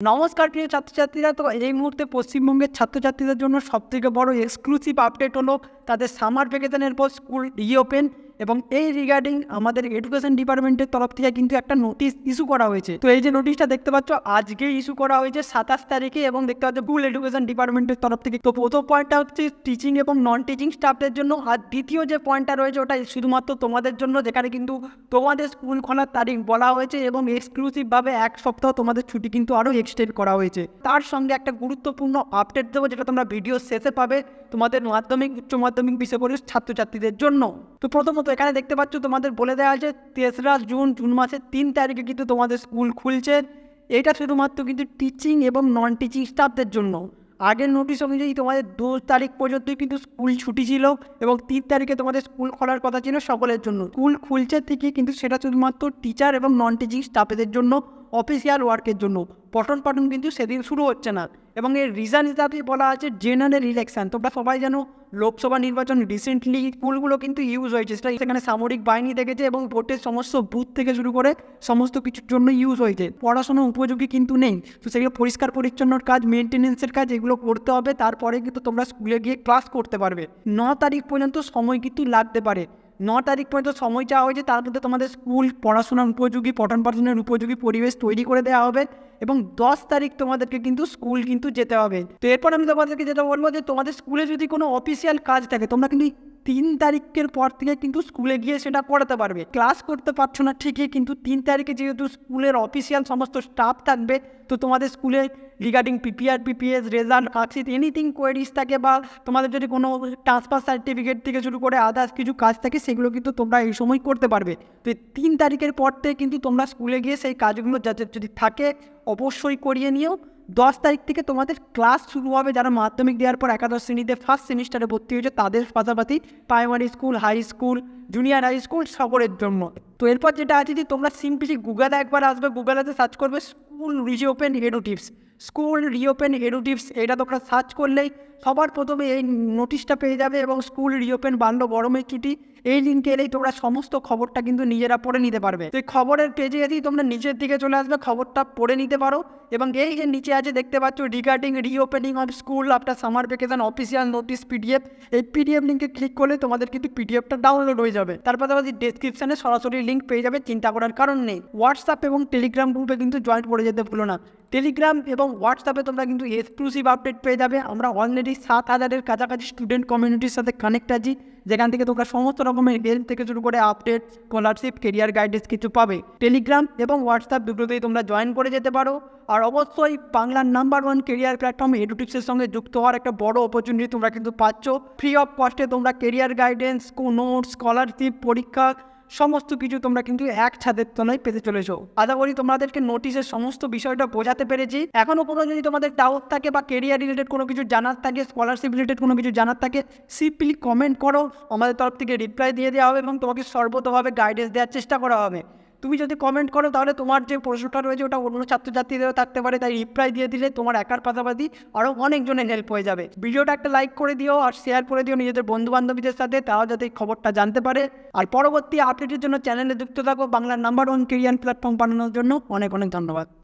নমস্কার, প্রিয় ছাত্রছাত্রীরা। তো এই মুহূর্তে পশ্চিমবঙ্গের ছাত্রছাত্রীদের জন্য সবথেকে বড় এক্সক্লুসিভ আপডেট হলো তাদের সামার ভ্যাকেশনের পর স্কুল রিওপেন এবং এই রিগার্ডিং আমাদের এডুকেশন ডিপার্টমেন্টের তরফ থেকে কিন্তু একটা নোটিশ ইস্যু করা হয়েছে। তো এই যে নোটিশটা দেখতে পাচ্ছ, আজকে ইস্যু করা হয়েছে সাতাশ তারিখে এবং দেখতে পাচ্ছ স্কুল এডুকেশন ডিপার্টমেন্টের তরফ থেকে। তো প্রথম পয়েন্টটা হচ্ছে টিচিং এবং নন টিচিং স্টাফদের জন্য। আর দ্বিতীয় যে পয়েন্টটা রয়েছে, ওটা শুধুমাত্র তোমাদের জন্য, যেখানে কিন্তু তোমাদের স্কুল খোলার তারিখ বলা হয়েছে এবং এক্সক্লুসিভভাবে এক সপ্তাহ তোমাদের ছুটি কিন্তু আরও এক্সটেন্ড করা হয়েছে। তার সঙ্গে একটা গুরুত্বপূর্ণ আপডেট দেবো, যেটা তোমরা ভিডিও শেষে পাবে তোমাদের মাধ্যমিক, উচ্চ মাধ্যমিক বিষয় ছাত্রছাত্রীদের জন্য। তো প্রথমত এখানে দেখতে পাচ্ছ, তোমাদের বলে দেওয়া আছে, তেসরা জুন জুন মাসের তিন তারিখে কিন্তু তোমাদের স্কুল খুলছে। এটা শুধুমাত্র কিন্তু টিচিং এবং নন টিচিং স্টাফদের জন্য। আগের নোটিশ অনুযায়ী তোমাদের দু তারিখ পর্যন্তই কিন্তু স্কুল ছুটি ছিল এবং তিন তারিখে তোমাদের স্কুল খোলার কথা ছিল সকলের জন্য। স্কুল খুলছে থেকে কিন্তু সেটা শুধুমাত্র টিচার এবং নন টিচিং স্টাফেদের জন্য। অফিসিয়াল ওয়ার্কের জন্য। পঠন পাঠন কিন্তু সেদিন শুরু হচ্ছে না। এবং এর রিজন হিসাবে বলা আছে জেনারেল ইলেকশন তোমরা সবাই জানো, লোকসভা নির্বাচন রিসেন্টলি স্কুলগুলো কিন্তু ইউজ হয়েছে। সেটা সেখানে সামরিক বাহিনী দেখেছে এবং ভোটের সমস্ত বুথ থেকে শুরু করে সমস্ত কিছুর জন্য ইউজ হয়েছে। পড়াশোনা উপযোগী কিন্তু নেই। তো সেগুলো পরিষ্কার, পরিচ্ছন্নর কাজ মেনটেনেন্সের কাজ এগুলো করতে হবে। তারপরে কিন্তু তোমরা স্কুলে গিয়ে ক্লাস করতে পারবে। ন তারিখ পর্যন্ত সময় কিন্তু লাগতে পারে। ন তারিখ পর্যন্ত সময় চাওয়া হয়েছে, তার মধ্যে তোমাদের স্কুল পড়াশোনার উপযোগী, পঠন পাঠনের উপযোগী পরিবেশ তৈরি করে দেওয়া হবে এবং দশ তারিখ তোমাদেরকে কিন্তু স্কুল কিন্তু যেতে হবে। তো এরপর আমি তোমাদেরকে যেটা বলব যে তোমাদের স্কুলে যদি কোনো অফিসিয়াল কাজ থাকে, তোমরা কিন্তু তিন তারিখের পর থেকে কিন্তু স্কুলে গিয়ে সেটা করাতে পারবে। ক্লাস করতে পারছ না ঠিকই, কিন্তু তিন তারিখে যেহেতু স্কুলের অফিসিয়াল সমস্ত স্টাফ থাকবে, তো তোমাদের স্কুলে regarding PPR PPS result card sheet anything queries থাকে বা তোমাদের যদি কোনো ট্রান্সফার সার্টিফিকেট থেকে শুরু করে আদার্স কিছু কাজ থাকে, সেগুলো কিন্তু তোমরা এই সময় করতে পারবে। তো তিন তারিখের পর থেকে কিন্তু তোমরা স্কুলে গিয়ে সেই কাজগুলো যাতে যদি থাকে, অবশ্যই করিয়ে নিও। দশ তারিখ থেকে তোমাদের ক্লাস শুরু হবে যারা মাধ্যমিক দেওয়ার পর একাদশ শ্রেণীতে ফার্স্ট সেমিস্টারে ভর্তি হয়েছে, তাদের পাশাপাশি primary school high school junior high school সকলের জন্য। তো এরপর যেটা আছে যে তোমরা সিম্পলি গুগলে একবার আসবে গুগলেতে সার্চ করবে স্কুল রিওপেন এডুটিভস স্কুল রিওপেন এডুটিভস এটা তোমরা সার্চ করলেই সবার প্রথমে এই নোটিশটা পেয়ে যাবে এবং স্কুল রিওপেন বাড়লো গরমের ছুটি এই লিঙ্কে এলেই তোমরা সমস্ত খবরটা কিন্তু নিজেরা পড়ে নিতে পারবে। তো খবরের পেজে এসেই তোমরা নিচের দিকে চলে আসবে, খবরটা পড়ে নিতে পারো এবং এই যে নিচে আছে দেখতে পাচ্ছ regarding reopening of school after summer vacation official notice PDF এই পিডিএফ লিঙ্কে ক্লিক করলে তোমাদের কিন্তু পিডিএফটা ডাউনলোড হয়ে যাবে। তার পাশাপাশি ডেসক্রিপশনে সরাসরি লিঙ্ক পেয়ে যাবে, চিন্তা করার কারণ নেই। হোয়াটসঅ্যাপ এবং টেলিগ্রাম গ্রুপে কিন্তু জয়েন করে যেতে ভুলো না। টেলিগ্রাম এবং হোয়াটসঅ্যাপে তোমরা কিন্তু এক্সক্লুসিভ আপডেট পেয়ে যাবে। আমরা অলরেডি সাত হাজারের কাছাকাছি স্টুডেন্ট কমিউনিটির সাথে কানেক্ট আছি, যেখান থেকে তোমরা সমস্ত রকমের হেল্প থেকে শুরু করে আপডেট স্কলারশিপ কেরিয়ার গাইডেন্স কিছু পাবে। টেলিগ্রাম এবং হোয়াটসঅ্যাপ দুটোতেই তোমরা জয়েন করে যেতে পারো। আর অবশ্যই বাংলার নাম্বার ওয়ান কেরিয়ার প্ল্যাটফর্ম এডুটিক্সের সঙ্গে যুক্ত হওয়ার একটা বড় অপরচুনিটি তোমরা কিন্তু পাচ্ছ। ফ্রি অফ কস্টে তোমরা কেরিয়ার গাইডেন্স নোটস স্কলারশিপ পরীক্ষা সমস্ত কিছু তোমরা কিন্তু এক ছাদের তলায় পেতে চলেছো। আশা করি তোমাদেরকে নোটিশের সমস্ত বিষয়টা বোঝাতে পেরেছি। এখনও কোনো যদি তোমাদের ডাউট থাকে বা কেরিয়ার রিলেটেড কোনো কিছু জানার থাকে স্কলারশিপ রিলেটেড কোনো কিছু জানার থাকে সিম্পলি কমেন্ট করো। আমাদের তরফ থেকে রিপ্লাই দিয়ে দেওয়া হবে এবং তোমাকে সর্বতভাবে গাইডেন্স দেওয়ার চেষ্টা করা হবে। তুমি যদি কমেন্ট করো, তাহলে তোমার যে প্রশ্নটা রয়েছে, ওটা অন্য ছাত্রছাত্রীদেরও থাকতে পারে। তাই রিপ্লাই দিয়ে দিলে তোমার একার পাশাপাশি আরও অনেকজনের হেল্প হয়ে যাবে। ভিডিওটা একটা লাইক করে দিও আর শেয়ার করে দিও নিজেদের বন্ধু বান্ধবীদের সাথে তাও যাতে এই খবরটা জানতে পারে। আর পরবর্তী আপডেটের জন্য চ্যানেলে যুক্ত থাকো। বাংলার নাম্বার ওয়ান কেরিয়ান প্ল্যাটফর্ম বানানোর জন্য অনেক অনেক ধন্যবাদ।